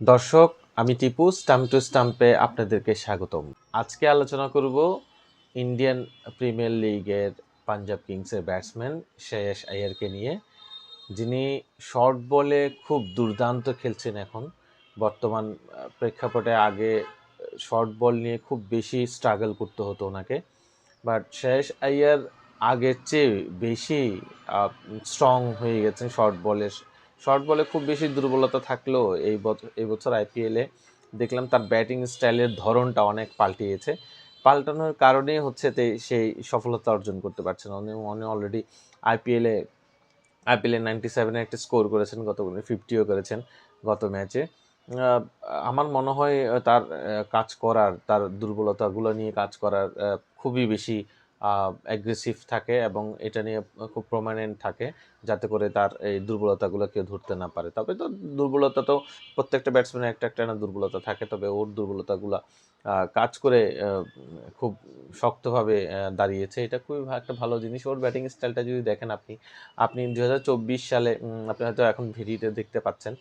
দর্শক, আমি Tipu, stump two স্টাম্পে আপনাদেরকে স্বাগতম। আজকে আলোচনা করব ইন্ডিয়ান প্রিমিয়ার লিগের পাঞ্জাব কিংসের ব্যাটসম্যান শ্রেয়স আয়ারকে নিয়ে, যিনি শর্ট বলে খুব দুর্দান্ত খেলছেন এখন। বর্তমান প্রেক্ষাপটে আগে শর্ট বল নিয়ে খুব বেশি স্ট্রাগল করতে হতো ওনাকে। বাট শ্রেয়স আয়ার আগের চেয়ে বেশি স্ট্রং হয়ে গেছেন শর্ট বলের শর্ট বলে খুব বেশি দুর্বলতা থাকলেও এই বছর এই বছর আইপিএলে দেখলাম তার ব্যাটিং স্টাইলের ধরনটা অনেক পাল্টিয়েছে। পাল্টানোর কারণেই হচ্ছে সেই সফলতা অর্জন করতে পারছেন উনি উনি অলরেডি আইপিএলে আইপিএলে নাইনটি সেভেনে একটা স্কোর করেছেন, গত ফিফটিও করেছেন গত ম্যাচে আমার মনে হয় তার কাজ করার, তার দুর্বলতাগুলো নিয়ে কাজ করার খুবই বেশি অ্যাগ্রেসিভ থাকে এবং এটা নিয়ে খুব প্রমানেন্ট থাকে যাতে করে তার এই দুর্বলতাগুলো কেউ ধরতে না পারে। তবে তো দুর্বলতা তো প্রত্যেকটা ব্যাটসম্যানের একটা একটা না দুর্বলতা থাকে, তবে ওর দুর্বলতাগুলো কাজ করে খুব শক্তভাবে দাঁড়িয়েছে। এটা খুবই একটা ভালো জিনিস। ওর ব্যাটিং স্টাইলটা যদি দেখেন আপনি আপনি দু হাজার চব্বিশ সালে আপনি হয়তো এখন ভিডিওতে দেখতে পাচ্ছেন।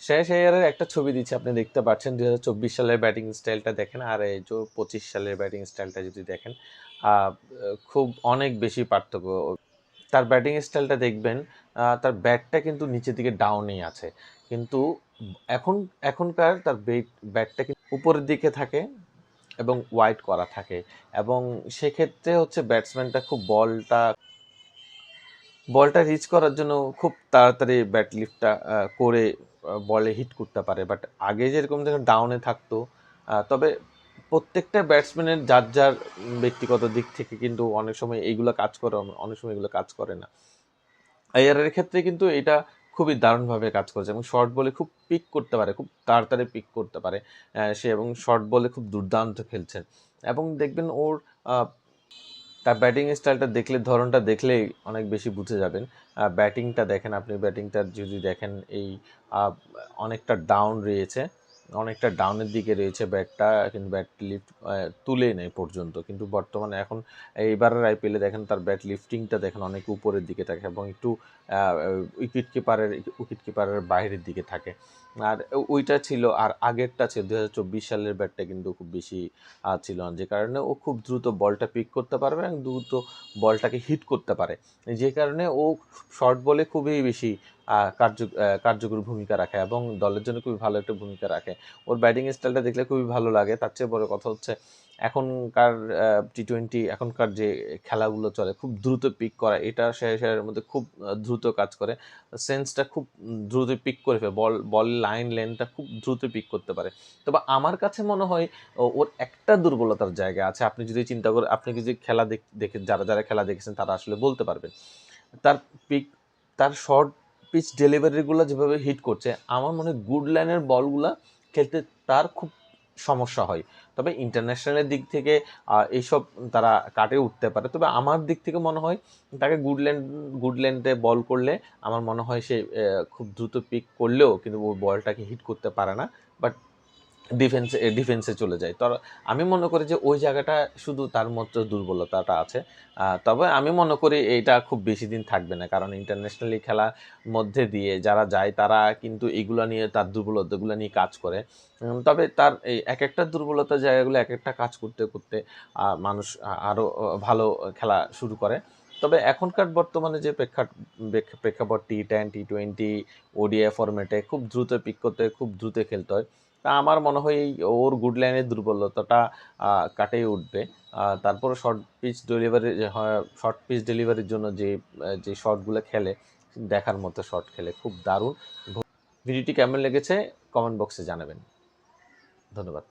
শ্রেয়াস আয়ারের একটা ছবি দিচ্ছে, আপনি দেখতে পাচ্ছেন। দু চব্বিশ সালের ব্যাটিং স্টাইলটা দেখেন, আর এই যে পঁচিশ সালের ব্যাটিং স্টাইলটা যদি দেখেন খুব অনেক বেশি পার্থক্য। তার ব্যাটিং স্টাইলটা দেখবেন তার ব্যাটটা কিন্তু নিচের দিকে ডাউনেই আছে। কিন্তু এখন, এখনকার তার ব্যাটটা কিন্তু উপরের দিকে থাকে এবং ওয়াইড করা থাকে। এবং সেক্ষেত্রে হচ্ছে ব্যাটসম্যানটা খুব বলটা বলটা রিচ করার জন্য খুব তাড়াতাড়ি ব্যাট লিফটটা করে বলে হিট করতে পারে বাট আগে যেরকম দেখুন ডাউনে থাকতো। তবে প্রত্যেকটা ব্যাটসম্যানের যার যার ব্যক্তিগত দিক থেকে কিন্তু অনেক সময় এইগুলো কাজ করে, অনেক সময় এগুলো কাজ করে না। আইআরের ক্ষেত্রে কিন্তু এটা খুবই দারুণভাবে কাজ করেছে এবং শর্ট বলে খুব পিক করতে পারে, খুব তাড়াতাড়ি পিক করতে পারে। সে এবং শর্ট বলে খুব দুর্দান্ত খেলছেন এবং দেখবেন ওর তার ব্যাটিং স্টাইলটা দেখলে, ধরনটা দেখলেই অনেক বেশি বুঝে যাবেন। ব্যাটিংটা দেখেন আপনি ব্যাটিংটা যদি দেখেন, এই অনেকটা ডাউন রয়েছে। অনেকটা ডাউনের দিকে রয়েছে ব্যাটটা কিন্তু ব্যাট লিফট তুলে নেই পর্যন্ত। কিন্তু বর্তমানে এখন এইবারের আইপিএলে দেখেন, তার ব্যাট লিফটিংটা দেখেন অনেক উপরের দিকে থাকে এবং একটু উইকেট কিপারের উইকেট কিপারের বাইরের দিকে থাকে। আর ওইটা ছিল, আর আগেরটা ছিল দু হাজার চব্বিশ সালের ব্যাটটা কিন্তু খুব বেশি ছিল না। যে কারণে ও খুব দ্রুত বলটা পিক করতে পারবে এবং দ্রুত বলটাকে হিট করতে পারে। যে কারণে ও শর্ট বলে খুবই বেশি কার্য কার্যকরী ভূমিকা রাখে এবং দলের জন্য খুবই ভালো একটা ভূমিকা রাখে। ওর ব্যাটিং স্টাইলটা দেখলে খুবই ভালো লাগে। তার চেয়ে বড় কথা হচ্ছে, এখনকার টি টোয়েন্টি এখনকার যে খেলাগুলো চলে, খুব দ্রুত পিক করা, এটা শেয়ারের মধ্যে খুব দ্রুত কাজ করে। সেন্সটা খুব দ্রুত পিক করে ফেলে, বল বল লাইন লেনটা খুব দ্রুত পিক করতে পারে। তবে আমার কাছে মনে হয় ওর একটা দুর্বলতার জায়গা আছে। আপনি যদি চিন্তা করে, আপনি যদি খেলা দেখে যারা যারা খেলা দেখেছেন, তারা আসলে বলতে পারবেন। তার পিক তার শর্ট পিচ ডেলিভারিগুলো যেভাবে হিট করছে, আমার মনে হয় গুড লাইনের বলগুলা খেলতে তার খুব সমস্যা হয়। তবে ইন্টারন্যাশনালের দিক থেকে এইসব তারা কাটে উঠতে পারে। তবে আমার দিক থেকে মনে হয় তাকে গুডল্যান্ড গুডল্যান্ডে গুড ল্যান্ডে বল করলে আমার মনে হয় সে খুব দ্রুত পিক করলেও কিন্তু ওই বলটাকে হিট করতে পারে না। বাট ডিফেন্সে ডিফেন্সে চলে যায়। তো আমি মনে করি যে ওই জায়গাটা শুধু তার মধ্যে দুর্বলতাটা আছে। তবে আমি মনে করি এইটা খুব বেশি দিন থাকবে না। কারণ ইন্টারন্যাশনালি খেলার মধ্যে দিয়ে যারা যায়, তারা কিন্তু এগুলো নিয়ে, তার দুর্বলতাগুলো নিয়ে কাজ করে। তবে তার এই এক একটা দুর্বলতা জায়গাগুলো এক একটা কাজ করতে করতে মানুষ আরও ভালো খেলা শুরু করে। তবে এখনকার বর্তমানে যে প্রেক্ষা প্রেক্ষা- প্রেক্ষাপট T ten T twenty ODI ফরম্যাটে খুব দ্রুত পিক করতে, খুব দ্রুত খেলতে হয়। তা আমার মনে হয় এই ওর গুড লাইনের দুর্বলতাটা কাটিয়ে উঠবে। তারপর তারপরে short pitch delivery short pitch ডেলিভারির জন্য যে যে শটগুলো খেলে, দেখার মতো শর্ট খেলে, খুব দারুণ। ভিডিওটি কেমন লেগেছে কমেন্ট বক্সে জানাবেন। ধন্যবাদ।